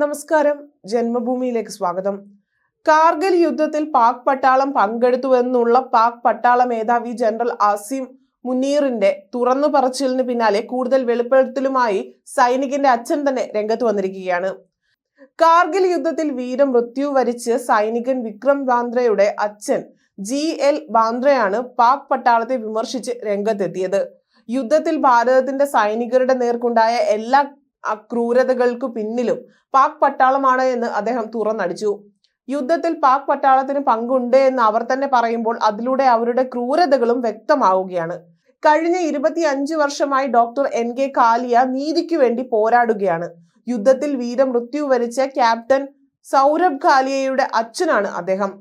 നമസ്കാരം. ജന്മഭൂമിയിലേക്ക് സ്വാഗതം. കാർഗിൽ യുദ്ധത്തിൽ പാക് പട്ടാളം പങ്കെടുത്തുവെന്നുള്ള പാക് പട്ടാള മേധാവി ജനറൽ ആസിം മുനീറിന്റെ തുറന്നു പറച്ചിലിന് പിന്നാലെ കൂടുതൽ വെളിപ്പെടുത്തലുമായി സൈനികന്റെ അച്ഛൻ തന്നെ രംഗത്ത് വന്നിരിക്കുകയാണ്. കാർഗിൽ യുദ്ധത്തിൽ വീരമൃത്യു വരിച്ച് സൈനികൻ വിക്രം ബാന്ദ്രയുടെ അച്ഛൻ ജി എൽ ബാന്ദ്രയാണ് പാക് പട്ടാളത്തെ വിമർശിച്ച് രംഗത്തെത്തിയത്. യുദ്ധത്തിൽ ഭാരതത്തിന്റെ സൈനികരുടെ നേർക്കുണ്ടായ എല്ലാ അക്രൂരതകൾക്കു പിന്നിലും പാക് പട്ടാളമാണ് എന്ന് അദ്ദേഹം തുറന്നടിച്ചു. യുദ്ധത്തിൽ പാക് പട്ടാളത്തിന് പങ്കുണ്ട് എന്ന് അവർ തന്നെ പറയുമ്പോൾ അതിലൂടെ അവരുടെ ക്രൂരതകളും വ്യക്തമാവുകയാണ്. കഴിഞ്ഞ ഇരുപത്തി അഞ്ച് വർഷമായി ഡോക്ടർ എൻ കെ കാലിയ നീതിക്ക് വേണ്ടി പോരാടുകയാണ്. യുദ്ധത്തിൽ വീരമൃത്യു വരിച്ച ക്യാപ്റ്റൻ സൗരഭ് കാലിയയുടെ അച്ഛനാണ് അദ്ദേഹം.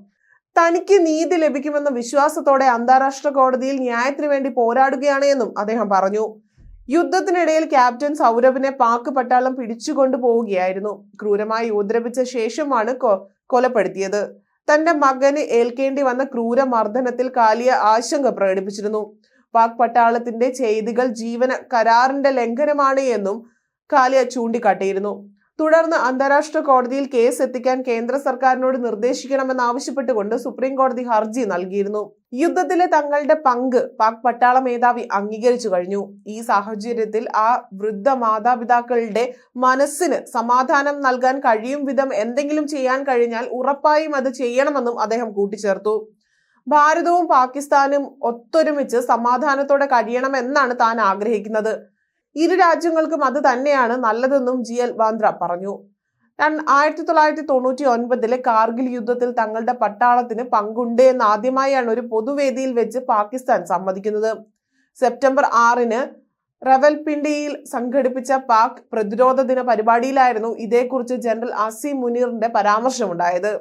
തനിക്ക് നീതി ലഭിക്കുമെന്ന വിശ്വാസത്തോടെ അന്താരാഷ്ട്ര കോടതിയിൽ ന്യായത്തിന് വേണ്ടി പോരാടുകയാണ് എന്നും അദ്ദേഹം പറഞ്ഞു. യുദ്ധത്തിനിടയിൽ ക്യാപ്റ്റൻ സൗരഭിനെ പാക്ക് പട്ടാളം പിടിച്ചുകൊണ്ടു പോവുകയായിരുന്നു ക്രൂരമായി ഉപദ്രവിച്ച ശേഷമാണ് കൊലപ്പെടുത്തിയത്. തന്റെ മകന് ഏൽക്കേണ്ടി വന്ന ക്രൂരമർദ്ദനത്തിൽ കാലിയ ആശങ്ക പ്രകടിപ്പിച്ചിരുന്നു. പാക് പട്ടാളത്തിന്റെ ചെയ്തികൾ ജീവന കരാറിന്റെ ലംഘനമാണ് എന്നും കാലിയ ചൂണ്ടിക്കാട്ടിയിരുന്നു. തുടർന്ന് അന്താരാഷ്ട്ര കോടതിയിൽ കേസ് എത്തിക്കാൻ കേന്ദ്ര സർക്കാരിനോട് നിർദ്ദേശിക്കണമെന്നാവശ്യപ്പെട്ടുകൊണ്ട് സുപ്രീം കോടതി ഹർജി നൽകിയിരുന്നു. യുദ്ധത്തിലെ തങ്ങളുടെ പങ്ക് പാക് പട്ടാള മേധാവി അംഗീകരിച്ചു കഴിഞ്ഞു. ഈ സാഹചര്യത്തിൽ ആ വൃദ്ധ മാതാപിതാക്കളുടെ മനസ്സിന് സമാധാനം നൽകാൻ കഴിയും വിധം എന്തെങ്കിലും ചെയ്യാൻ കഴിഞ്ഞാൽ ഉറപ്പായും അത് ചെയ്യണമെന്നും അദ്ദേഹം കൂട്ടിച്ചേർത്തു. ഭാരതവും പാകിസ്ഥാനും ഒത്തൊരുമിച്ച് സമാധാനത്തോടെ കഴിയണമെന്നാണ് താൻ ആഗ്രഹിക്കുന്നത്. ഇരു രാജ്യങ്ങൾക്കും അത് തന്നെയാണ് നല്ലതെന്നും ജി എൽ ബാന്ദ്ര പറഞ്ഞു. ആയിരത്തി തൊള്ളായിരത്തി തൊണ്ണൂറ്റി ഒൻപതിലെ കാർഗിൽ യുദ്ധത്തിൽ തങ്ങളുടെ പട്ടാളത്തിന് പങ്കുണ്ട് എന്ന് ആദ്യമായാണ് ഒരു പൊതുവേദിയിൽ വെച്ച് പാകിസ്ഥാൻ സമ്മതിക്കുന്നത്. സെപ്റ്റംബർ ആറിന് റവൽപിണ്ടിയിൽ സംഘടിപ്പിച്ച പാക് പ്രതിരോധ ദിന പരിപാടിയിലായിരുന്നു ഇതേക്കുറിച്ച് ജനറൽ അസീം മുനീറിന്റെ പരാമർശമുണ്ടായത്.